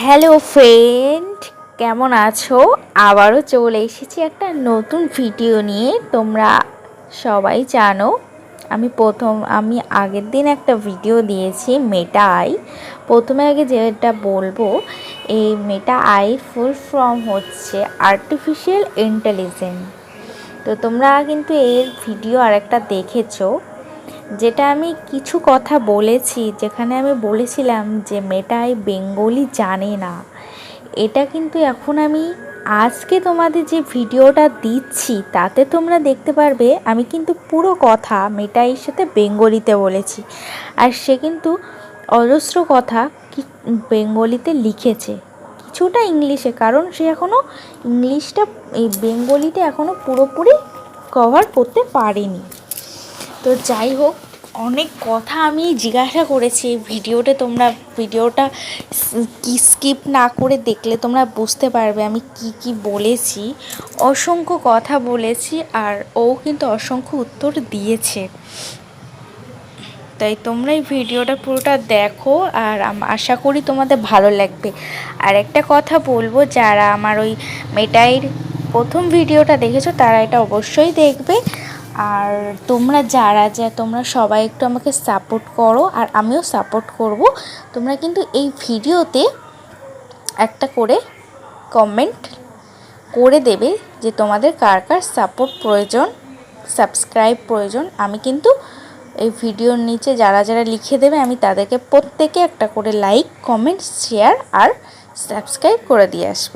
Hello friend কেমন আছো? আবারও চলে এসেছি একটা নতুন ভিডিও নিয়ে। তোমরা সবাই জানো, আমি প্রথম, আমি আগের দিন একটা ভিডিও দিয়েছি মেটা আই প্রথমে আগে যেটা বলব, এই মেটা আই ফুল ফর্ম হচ্ছে আর্টিফিশিয়াল ইন্টেলিজেন্স তো তোমরা কিন্তু এর ভিডিও আরেকটা দেখেছ। যেটা আমি কিছু কথা বলেছি, যেখানে আমি বলেছিলাম যে মেটাই বেঙ্গলি জানে না। এটা কিন্তু এখন আমি আজকে তোমাদের যে ভিডিওটা দিচ্ছি, তাতে তোমরা দেখতে পারবে আমি কিন্তু পুরো কথা মেটাইয়ের সাথে বেঙ্গলিতে বলেছি। আর সে কিন্তু অজস্র কথা কি বেঙ্গলিতে লিখেছে। কিছুটা ইংলিশে, কারণ সে এখনও ইংলিশটা, এই বেঙ্গলিতে এখনও পুরোপুরি কভার করতে পারেনি। তো যাই হোক অনেক কথা আমি জিজ্ঞাসা করেছি ভিডিওতে তোমরা, ভিডিওটা কি স্কিপ না করে দেখলে তোমরা বুঝতে পারবে আমি কি কি বলেছি, অসংখ্য কথা বলেছি আর ও কিন্তু অসংখ্য উত্তর দিয়েছে। তাই তোমরা এই ভিডিওটা পুরোটা দেখো আর আশা করি তোমাদের ভালো লাগবে। আর একটা কথা বলব, যারা আমার ওই মেটাইর প্রথম ভিডিওটা দেখেছ তারা এটা অবশ্যই দেখবে। আর তোমরা যারা যা, তোমরা সবাই একটু আমাকে সাপোর্ট করো, আর আমিও সাপোর্ট করব। তোমরা কিন্তু এই ভিডিওতে একটা করে কমেন্ট করে দেবে যে তোমাদের কার কার সাপোর্ট প্রয়োজন সাবস্ক্রাইব প্রয়োজন। আমি কিন্তু এই ভিডিওর নিচে যারা যারা লিখে দেবে, আমি তাদেরকে প্রত্যেকে একটা করে লাইক কমেন্ট শেয়ার আর সাবস্ক্রাইব করে দিয়ে আসব।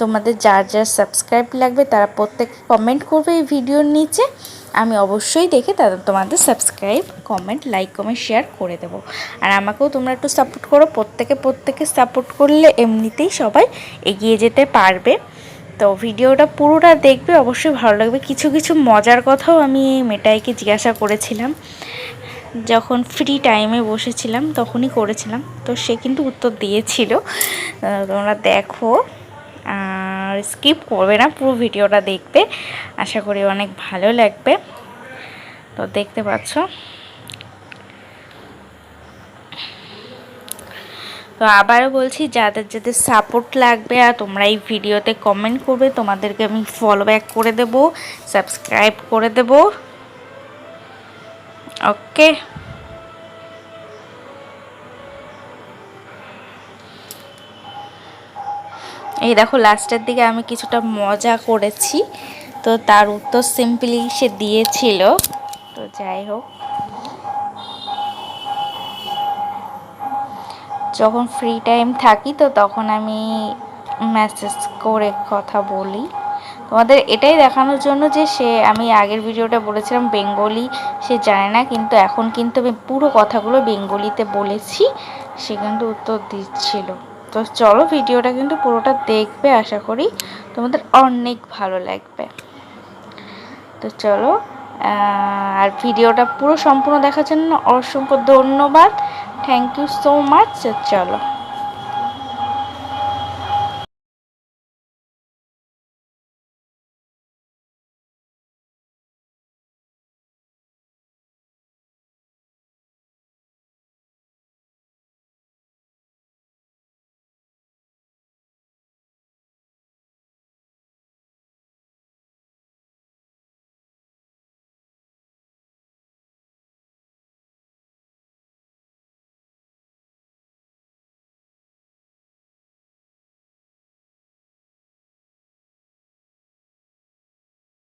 তোমাদের যার যার সাবস্ক্রাইব লাগবে, তারা প্রত্যেকে কমেন্ট করবে এই ভিডিওর নিচে। আমি অবশ্যই দেখে তাদের তোমাদের subscribe comment like comment share করে দেবো। আর আমাকেও তোমরা একটু সাপোর্ট করো, প্রত্যেকে প্রত্যেকে সাপোর্ট করলে এমনিতেই সবাই এগিয়ে যেতে পারবে। তো ভিডিওটা পুরোটা দেখবে, অবশ্যই ভালো লাগবে। কিছু কিছু মজার কথাও আমি মেটাইকে জিজ্ঞাসা করেছিলাম। যখন ফ্রি টাইমে বসেছিলাম, তখনই করেছিলাম। তো সে কিন্তু উত্তর দিয়েছিল। তোমরা দেখো। আর স্কিপ করবে না, পুরো ভিডিওটা দেখবে আশা করি অনেক ভালো লাগবে। তো দেখতে পাচ্ছ। তো আবারও বলছি, যাদের যাদের সাপোর্ট লাগবে আর তোমরা এই ভিডিওতে কমেন্ট করবে, তোমাদেরকে আমি ফলো ব্যাক করে দেব সাবস্ক্রাইব করে দেব। ওকে এই দেখো লাস্টের দিকে আমি কিছুটা মজা করেছি। তো তার উত্তর সিম্পলি সে দিয়েছিল। তো যাই হোক। যখন ফ্রি টাইম থাকি, তো তখন আমি মেসেজ করে কথা বলি। তোমাদের এটাই দেখানোর জন্য যে সে, আমি আগের ভিডিওটা বলেছিলাম, বেঙ্গলি সে জানে না, কিন্তু এখন কিন্তু আমি পুরো কথাগুলো বেঙ্গলিতে বলেছি। সে কিন্তু উত্তর দিচ্ছিল। তো চলো ভিডিওটা কিন্তু পুরোটা দেখবে, আশা করি তোমাদের অনেক ভালো লাগবে। তো চলো আর ভিডিওটা পুরো সম্পূর্ণ দেখার জন্য অসংখ্য ধন্যবাদ। থ্যাংক ইউ সো মাচ চলো।